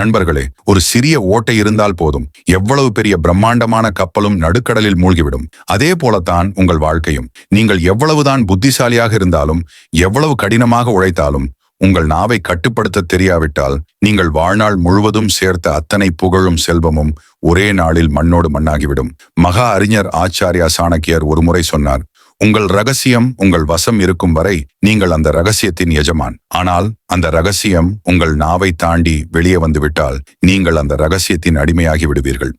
நண்பர்களே ஒரு சிறிய ஓட்டை இருந்தால் போதும். எவ்வளவு பெரிய பிரம்மாண்டமான கப்பலும் நடுக்கடலில் மூழ்கிவிடும். அதே போலத்தான் உங்கள் வாழ்க்கையும். நீங்கள் எவ்வளவுதான் புத்திசாலியாக இருந்தாலும் எவ்வளவு கடினமாக உழைத்தாலும் உங்கள் நாவை கட்டுப்படுத்த தெரியாவிட்டால் நீங்கள் வாழ்நாள் முழுவதும் சேர்த்த அத்தனை புகழும் செல்வமும் ஒரே நாளில் மண்ணோடு மண்ணாகிவிடும். மகா அறிஞர் ஆச்சாரியா சாணக்கியர் ஒருமுறை சொன்னார் உங்கள் ரகசியம் உங்கள் வசம் இருக்கும் வரை நீங்கள் அந்த ரகசியத்தின் எஜமான். ஆனால் அந்த ரகசியம் உங்கள் நாவை தாண்டி வெளியே வந்துவிட்டால் நீங்கள் அந்த ரகசியத்தின் அடிமையாகி விடுவீர்கள்.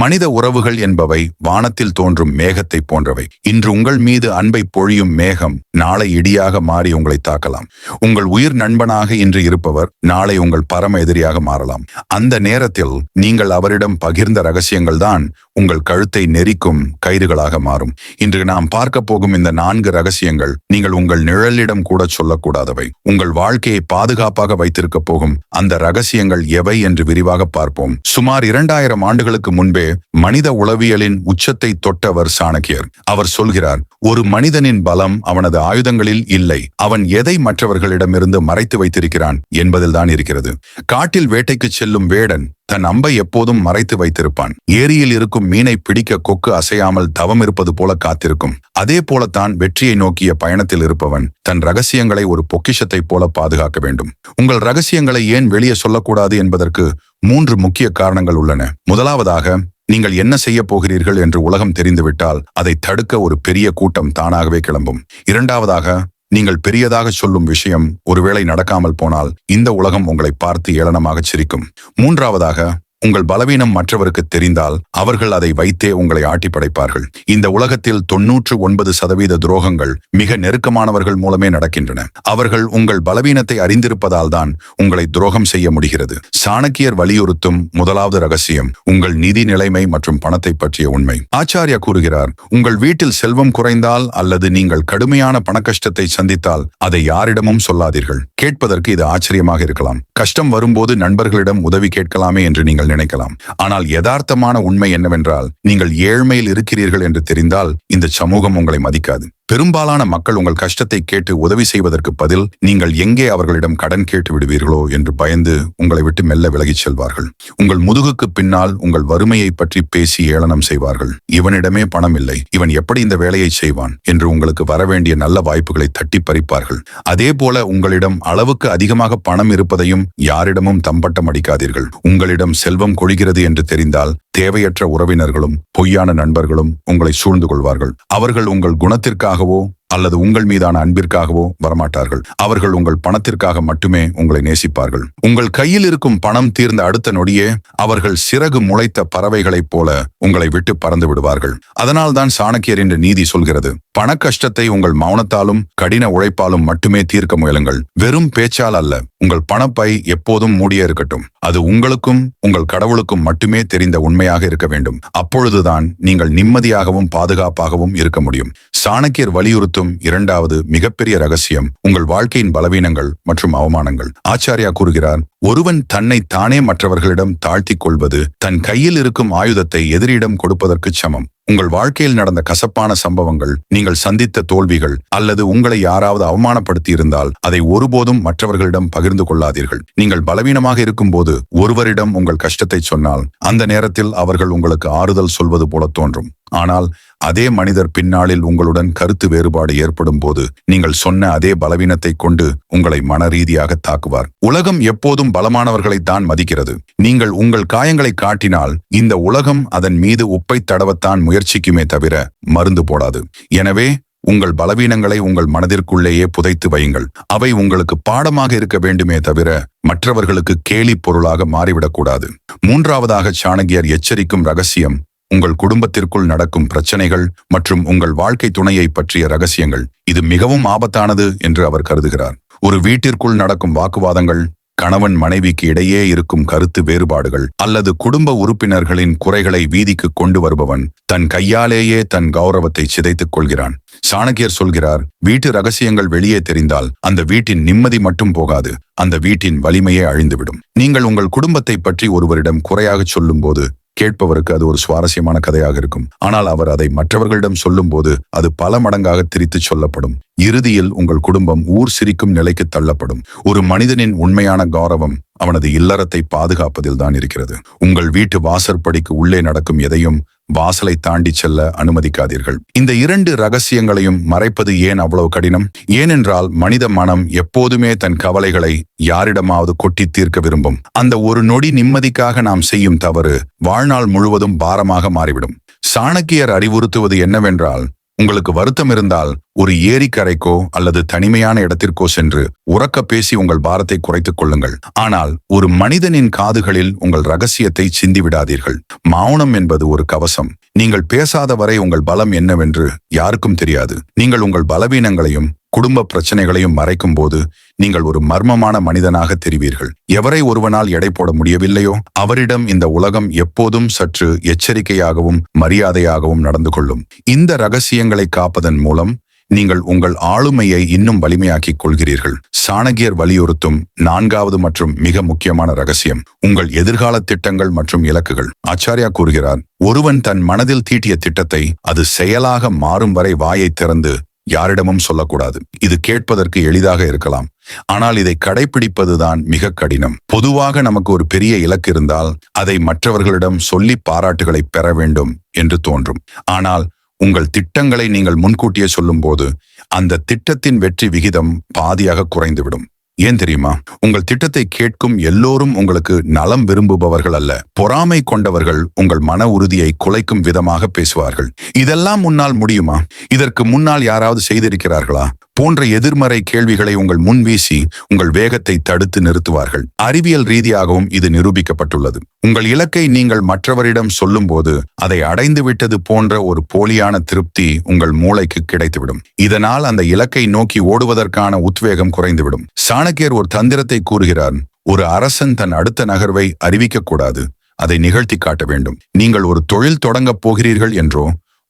மனித உறவுகள் என்பவை வானத்தில் தோன்றும் மேகத்தை போன்றவை. இன்று உங்கள் மீது அன்பை பொழியும் மேகம் நாளை இடியாக மாறி உங்களை தாக்கலாம். உங்கள் உயிர் நண்பனாக இன்று இருப்பவர் நாளை உங்கள் பரம எதிரியாக மாறலாம். அந்த நேரத்தில் நீங்கள் அவரிடம் பகிர்ந்த ரகசியங்கள் தான் உங்கள் கழுத்தை நெரிக்கும் கயிறுகளாக மாறும். இன்று நாம் பார்க்க போகும் இந்த நான்கு ரகசியங்கள் நீங்கள் உங்கள் நிழலிடம் கூட சொல்லக்கூடாதவை. உங்கள் வாழ்க்கையை பாதுகாப்பாக வைத்திருக்க போகும் அந்த ரகசியங்கள் எவை என்று விரிவாக பார்ப்போம். சுமார் இரண்டாயிரம் ஆண்டுகளுக்கு முன்பே மனித உளவியலின் உச்சத்தை தொட்டவர் சாணக்கியர். அவர் சொல்கிறார் ஒரு மனிதனின் பலம் அவனது ஆயுதங்களில் இல்லை. அவன் எதை மற்றவர்களிடமிருந்து மறைத்து வைத்திருக்கிறான் என்பதில்தான் இருக்கிறது. காட்டில் வேட்டைக்கு செல்லும் வேடன் தன் அம்பை எப்போதும் மறைத்து வைத்திருப்பான். ஏரியில் இருக்கும் மீனை பிடிக்க கொக்கு அசையாமல் தவம் இருப்பது போல காத்திருக்கும். அதே போலத்தான் வெற்றியை நோக்கிய பயணத்தில் இருப்பவன் தன் ரகசியங்களை ஒரு பொக்கிஷத்தைப் போல பாதுகாக்க வேண்டும். உங்கள் ரகசியங்களை ஏன் வெளியே சொல்லக்கூடாது என்பதற்கு மூன்று முக்கிய காரணங்கள் உள்ளன. முதலாவதாக நீங்கள் என்ன செய்ய போகிறீர்கள் என்று உலகம் தெரிந்துவிட்டால் அதை தடுக்க ஒரு பெரிய கூட்டம் தானாகவே கிளம்பும். இரண்டாவதாக நீங்கள் பெரியதாக சொல்லும் விஷயம் ஒருவேளை நடக்காமல் போனால் இந்த உலகம் உங்களை பார்த்து ஏளனமாகச் சிரிக்கும். மூன்றாவதாக உங்கள் பலவீனம் மற்றவருக்கு தெரிந்தால் அவர்கள் அதை வைத்தே உங்களை ஆட்டி படைப்பார்கள் இந்த உலகத்தில் தொன்னூற்று ஒன்பது சதவீத துரோகங்கள் மிக நெருக்கமானவர்கள் மூலமே நடக்கின்றன. அவர்கள் உங்கள் பலவீனத்தை அறிந்திருப்பதால் தான் உங்களை துரோகம் செய்ய முடிகிறது. சாணக்கியர் வலியுறுத்தும் முதலாவது ரகசியம் உங்கள் நிதி நிலைமை மற்றும் பணத்தை பற்றிய உண்மை. ஆச்சாரியா கூறுகிறார் உங்கள் வீட்டில் செல்வம் குறைந்தால் அல்லது நீங்கள் கடுமையான பணக்கஷ்டத்தை சந்தித்தால் அதை யாரிடமும் சொல்லாதீர்கள். கேட்பதற்கு இது ஆச்சரியமாக இருக்கலாம். கஷ்டம் வரும்போது நண்பர்களிடம் உதவி கேட்கலாமே என்று நீங்கள் நினைக்கலாம். ஆனால் யதார்த்தமான உண்மை என்னவென்றால் நீங்கள் ஏழ்மையில் இருக்கிறீர்கள் என்று தெரிந்தால் இந்த சமூகம் உங்களை மதிக்காது. பெரும்பாலான மக்கள் உங்கள் கஷ்டத்தை கேட்டு உதவி செய்வதற்கு பதில் நீங்கள் எங்கே அவர்களிடம் கடன் கேட்டு விடுவீர்களோ என்று பயந்து உங்களை விட்டு மெல்ல விலகிச் செல்வார்கள். உங்கள் முதுகுக்கு பின்னால் உங்கள் வறுமையை பற்றி பேசி ஏளனம் செய்வார்கள். இவனிடமே பணம் இல்லை இவன் எப்படி இந்த வேலையை செய்வான் என்று உங்களுக்கு வரவேண்டிய நல்ல வாய்ப்புகளை தட்டி பறிப்பார்கள். அதே போல உங்களிடம் அளவுக்கு அதிகமாக பணம் இருப்பதையும் யாரிடமும் தம்பட்டம் அடிக்காதீர்கள். உங்களிடம் செல்வம் கொள்கிறது என்று தெரிந்தால் தேவையற்ற உறவினர்களும் பொய்யான நண்பர்களும் உங்களை சூழ்ந்து கொள்வார்கள். அவர்கள் உங்கள் குணத்திற்காக குணத்திற்காகவோ அல்லது உங்கள் மீதான அன்பிற்காகவோ வரமாட்டார்கள். அவர்கள் உங்கள் பணத்திற்காக மட்டுமே உங்களை நேசிப்பார்கள். உங்கள் கையில் இருக்கும் பணம் தீர்ந்த அடுத்த நொடியே அவர்கள் சிறகு முளைத்த பறவைகளைப் போல உங்களை விட்டு பறந்து விடுவார்கள். அதனால்தான் சாணக்கியர் என்ற நீதி சொல்கிறது. பண கஷ்டத்தை உங்கள் மௌனத்தாலும் கடின உழைப்பாலும் மட்டுமே தீர்க்க முயலுங்கள். வெறும் பேச்சால் அல்ல உங்கள் பணப்பை எப்போதும் மூடியே இருக்கட்டும். அது உங்களுக்கும் உங்கள் கடவுளுக்கும் மட்டுமே தெரிந்த உண்மையாக இருக்க வேண்டும். அப்பொழுதுதான் நீங்கள் நிம்மதியாகவும் பாதுகாப்பாகவும் இருக்க முடியும். சாணக்கியர் வலியுறுத்தும் இரண்டாவது மிகப்பெரிய ரகசியம் உங்கள் வாழ்க்கையின் பலவீனங்கள் மற்றும் அவமானங்கள். ஆச்சாரியா கூறுகிறார் ஒருவன் தன்னை தானே மற்றவர்களிடம் தாழ்த்திக் கொள்வது தன் கையில் இருக்கும் ஆயுதத்தை எதிரியிடம் கொடுப்பதற்கு சமம். உங்கள் வாழ்க்கையில் நடந்த கசப்பான சம்பவங்கள் நீங்கள் சந்தித்த தோல்விகள் அல்லது உங்களை யாராவது அவமானப்படுத்தி இருந்தால் அதை ஒருபோதும் மற்றவர்களிடம் பகிர்ந்து கொள்ளாதீர்கள். நீங்கள் பலவீனமாக இருக்கும்போது ஒருவரிடம் உங்கள் கஷ்டத்தை சொன்னால் அந்த நேரத்தில் அவர்கள் உங்களுக்கு ஆறுதல் சொல்வது போல தோன்றும். ஆனால் அதே மனிதர் பின்னாளில் உங்களுடன் கருத்து வேறுபாடு ஏற்படும் போது நீங்கள் சொன்ன அதே பலவீனத்தை கொண்டு உங்களை மன ரீதியாக தாக்குவார். உலகம் எப்போதும் பலமானவர்களை தான் மதிக்கிறது. நீங்கள் உங்கள் காயங்களை காட்டினால் இந்த உலகம் அதன் மீது உப்பை தடவத்தான் முயற்சிக்குமே தவிர மருந்து போடாது. எனவே உங்கள் பலவீனங்களை உங்கள் மனதிற்குள்ளேயே புதைத்து வையுங்கள். அவை உங்களுக்கு பாடமாக இருக்க வேண்டுமே தவிர மற்றவர்களுக்கு கேலி பொருளாக மாறிவிடக்கூடாது மூன்றாவதாக சாணகியர் எச்சரிக்கும் ரகசியம் உங்கள் குடும்பத்திற்குள் நடக்கும் பிரச்சனைகள் மற்றும் உங்கள் வாழ்க்கை துணையை பற்றிய ரகசியங்கள். இது மிகவும் ஆபத்தானது என்று அவர் கருதுகிறார். ஒரு வீட்டிற்குள் நடக்கும் வாக்குவாதங்கள் கணவன் மனைவிக்கு இடையே இருக்கும் கருத்து வேறுபாடுகள் அல்லது குடும்ப உறுப்பினர்களின் குறைகளை வீதிக்கு கொண்டு வருபவன் தன் கையாலேயே தன் கௌரவத்தை சிதைத்துக் கொள்கிறான். சாணக்கியர் சொல்கிறார் வீட்டு ரகசியங்கள் வெளியே தெரிந்தால் அந்த வீட்டின் நிம்மதி மட்டும் போகாது அந்த வீட்டின் வலிமையே அழிந்துவிடும். நீங்கள் உங்கள் குடும்பத்தை பற்றி ஒருவரிடம் குறையாக சொல்லும்போது கேட்பவருக்கு அது ஒரு சுவாரஸ்யமான கதையாக இருக்கும். ஆனால் அவர் அதை மற்றவர்களிடம் சொல்லும்போது அது பல மடங்காக திரித்து சொல்லப்படும். இறுதியில் உங்கள் குடும்பம் ஊர் சிரிக்கும் நிலைக்கு தள்ளப்படும். ஒரு மனிதனின் உண்மையான கௌரவம் அவனது இல்லறத்தை பாதுகாப்பதில் தான் இருக்கிறது. உங்கள் வீட்டு வாசற்படிக்கு உள்ளே நடக்கும் எதையும் வாசலை தாண்டி செல்ல அனுமதிக்காதீர்கள். இந்த இரண்டு ரகசியங்களையும் மறைப்பது ஏன் அவ்வளவு கடினம்? ஏனென்றால் மனித மனம் எப்போதுமே தன் கவலைகளை யாரிடமாவது கொட்டி தீர்க்க விரும்பும். அந்த ஒரு நொடி நிம்மதிக்காக நாம் செய்யும் தவறு வாழ்நாள் முழுவதும் பாரமாக மாறிவிடும். சாணக்கியர் அறிவுறுத்துவது என்னவென்றால் உங்களுக்கு வருத்தம் இருந்தால் ஒரு ஏரிக்கரைக்கோ அல்லது தனிமையான இடத்திற்கோ சென்று உறக்க பேசி உங்கள் பாரத்தை குறைத்துக் கொள்ளுங்கள். ஆனால் ஒரு மனிதனின் காதுகளில் உங்கள் ரகசியத்தை சிந்திவிடாதீர்கள் மௌனம் என்பது ஒரு கவசம். நீங்கள் பேசாத வரை உங்கள் பலம் என்னவென்று யாருக்கும் தெரியாது. நீங்கள் உங்கள் பலவீனங்களையும் குடும்ப பிரச்சனைகளையும் மறைக்கும் போது நீங்கள் ஒரு மர்மமான மனிதனாக தெரிவீர்கள். எவரை ஒருவனால் எடை போட முடியவில்லையோ அவரிடம் இந்த உலகம் எப்போதும் சற்று எச்சரிக்கையாகவும் மரியாதையாகவும் நடந்து கொள்ளும். இந்த ரகசியங்களை காப்பதன் மூலம் நீங்கள் உங்கள் ஆளுமையை இன்னும் வலிமையாக்கிக் கொள்கிறீர்கள். சாணகியர் வலியுறுத்தும் நான்காவது மற்றும் மிக முக்கியமான ரகசியம் உங்கள் எதிர்கால திட்டங்கள் மற்றும் இலக்குகள். ஆச்சாரியா கூறுகிறார் ஒருவன் தன் மனதில் தீட்டிய திட்டத்தை அது செயலாக மாறும் வரை வாயை திறந்து யாரிடமும் சொல்லக்கூடாது. இது கேட்பதற்கு எளிதாக இருக்கலாம். ஆனால் இதை கடைபிடிப்பதுதான் மிக கடினம். பொதுவாக நமக்கு ஒரு பெரிய இலக்கு இருந்தால் அதை மற்றவர்களிடம் சொல்லி பாராட்டுகளை பெற வேண்டும் என்று தோன்றும். ஆனால் உங்கள் திட்டங்களை நீங்கள் முன்கூட்டியே சொல்லும்போது அந்த திட்டத்தின் வெற்றி விகிதம் பாதியாக குறைந்துவிடும். ஏன் தெரியுமா? உங்கள் திட்டத்தை கேட்கும் எல்லோரும் உங்களுக்கு நலம் விரும்புபவர்கள் அல்ல. பொறாமை கொண்டவர்கள் உங்கள் மன உறுதியை குலைக்கும் விதமாக பேசுவார்கள். இதெல்லாம் முன்னால் முடியுமா? இதற்கு முன்னால் யாராவது செய்திருக்கிறார்களா? போன்ற எதிர்மறை கேள்விகளை உங்கள் முன்வீசி உங்கள் வேகத்தை தடுத்து நிறுத்துவார்கள். அறிவியல் ரீதியாகவும் இது நிரூபிக்கப்பட்டுள்ளது. உங்கள் இலக்கை நீங்கள் மற்றவரிடம் சொல்லும்போது அதை அடைந்து விட்டது போன்ற ஒரு போலியான திருப்தி உங்கள் மூளைக்கு கிடைத்துவிடும். இதனால் அந்த இலக்கை நோக்கி ஓடுவதற்கான உத்வேகம் குறைந்துவிடும். சாணக்கியர் ஒரு தந்திரத்தை கூறுகிறார் ஒரு அரசன் தன் அடுத்த நகர்வை அறிவிக்கக்கூடாது. அதை நிகழ்த்தி காட்ட வேண்டும். நீங்கள் ஒரு தொழில் தொடங்கப் போகிறீர்கள் என்றோ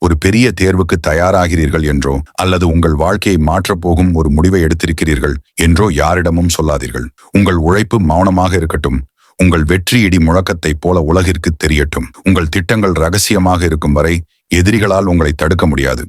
ஒரு பெரிய தேர்வுக்கு தயாராகிறீர்கள் என்றோ அல்லது உங்கள் வாழ்க்கையை மாற்றப்போகும் ஒரு முடிவை எடுத்திருக்கிறீர்கள் என்றோ யாரிடமும் சொல்லாதீர்கள். உங்கள் உழைப்பு மௌனமாக இருக்கட்டும். உங்கள் வெற்றி இடி முழக்கத்தைப் போல உலகிற்கு தெரியட்டும். உங்கள் திட்டங்கள் ரகசியமாக இருக்கும் வரை எதிரிகளால் உங்களை தடுக்க முடியாது.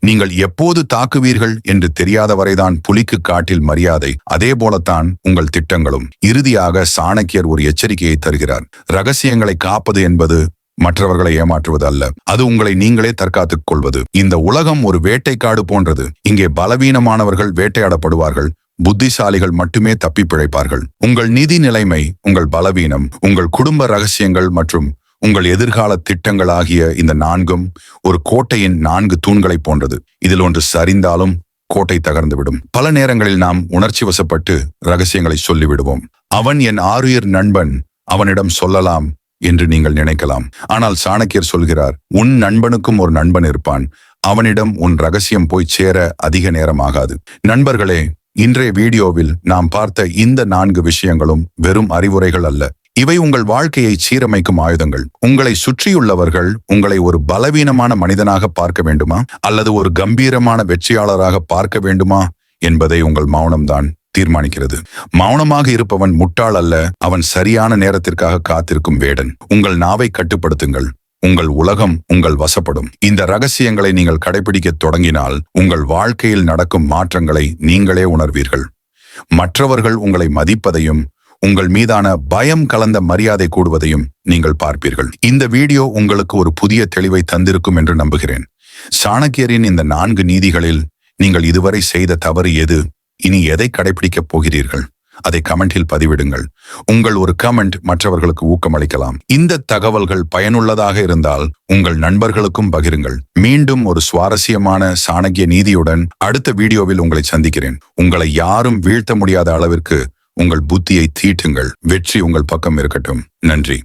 நீங்கள் எப்போது தாக்குவீர்கள் என்று தெரியாத வரைதான் புலிக்கு காட்டில் மரியாதை அதே போலத்தான் உங்கள் திட்டங்களும். இறுதியாக சாணக்கியர் ஒரு எச்சரிக்கையை தருகிறார். ரகசியங்களை காப்பது என்பது மற்றவர்களை ஏமாற்றுவது அல்ல. அது உங்களை நீங்களே தற்காத்துக் கொள்வது. இந்த உலகம் ஒரு வேட்டைக்காடு போன்றது. இங்கே பலவீனமானவர்கள் வேட்டையாடப்படுவார்கள். புத்திசாலிகள் மட்டுமே தப்பி பிழைப்பார்கள். உங்கள் நிதி நிலைமை உங்கள் பலவீனம் உங்கள் குடும்ப ரகசியங்கள் மற்றும் உங்கள் எதிர்கால திட்டங்கள் ஆகிய இந்த நான்கும் ஒரு கோட்டையின் நான்கு தூண்களை போன்றது. இதில் ஒன்று சரிந்தாலும் கோட்டை தகர்ந்துவிடும். பல நேரங்களில் நாம் உணர்ச்சி வசப்பட்டு ரகசியங்களை சொல்லிவிடுவோம். அவன் என் ஆறுயிர் நண்பன் அவனிடம் சொல்லலாம். என்று நீங்கள் நினைக்கலாம். ஆனால் சாணக்கியர் சொல்கிறார் உன் நண்பனுக்கும் ஒரு நண்பன் இருப்பான். அவனிடம் உன் ரகசியம் போய் சேர அதிக நேரம் ஆகாது. நண்பர்களே இன்றைய வீடியோவில் நாம் பார்த்த இந்த நான்கு விஷயங்களும் வெறும் அறிவுரைகள் அல்ல. இவை உங்கள் வாழ்க்கையை சீரமைக்கும் ஆயுதங்கள். உங்களை சுற்றியுள்ளவர்கள் உங்களை ஒரு பலவீனமான மனிதனாக பார்க்க வேண்டுமா? அல்லது ஒரு கம்பீரமான வெற்றியாளராக பார்க்க வேண்டுமா? என்பதை உங்கள் மௌனம்தான். தீர்மானிக்கிறது. மௌனமாக இருப்பவன் முட்டாள் அல்ல அவன் சரியான நேரத்திற்காக காத்திருக்கும் வேடன். உங்கள் நாவை கட்டுப்படுத்துங்கள் உங்கள் உலகம் உங்கள் வசப்படும். இந்த ரகசியங்களை நீங்கள் கடைபிடிக்கத் தொடங்கினால் உங்கள் வாழ்க்கையில் நடக்கும் மாற்றங்களை நீங்களே உணர்வீர்கள். மற்றவர்கள் உங்களை மதிப்பதையும் உங்கள் மீதான பயம் கலந்த மரியாதை கூடுவதையும் நீங்கள் பார்ப்பீர்கள். இந்த வீடியோ உங்களுக்கு ஒரு புதிய தெளிவை தந்திருக்கும் என்று நம்புகிறேன். சாணக்கியரின் இந்த நான்கு நீதிகளில் நீங்கள் இதுவரை செய்த தவறு எது? இனி எதை கடைபிடிக்கப் போகிறீர்கள்? அதை கமெண்டில் பதிவிடுங்கள். உங்கள் ஒரு கமெண்ட் மற்றவர்களுக்கு ஊக்கமளிக்கலாம். இந்த தகவல்கள் பயனுள்ளதாக இருந்தால் உங்கள் நண்பர்களுக்கும் பகிருங்கள். மீண்டும் ஒரு சுவாரஸ்யமான சாணக்கிய நீதியுடன் அடுத்த வீடியோவில் உங்களை சந்திக்கிறேன். உங்களை யாரும் வீழ்த்த முடியாத அளவிற்கு உங்கள் புத்தியை தீட்டுங்கள். வெற்றி உங்கள் பக்கம் இருக்கட்டும். நன்றி.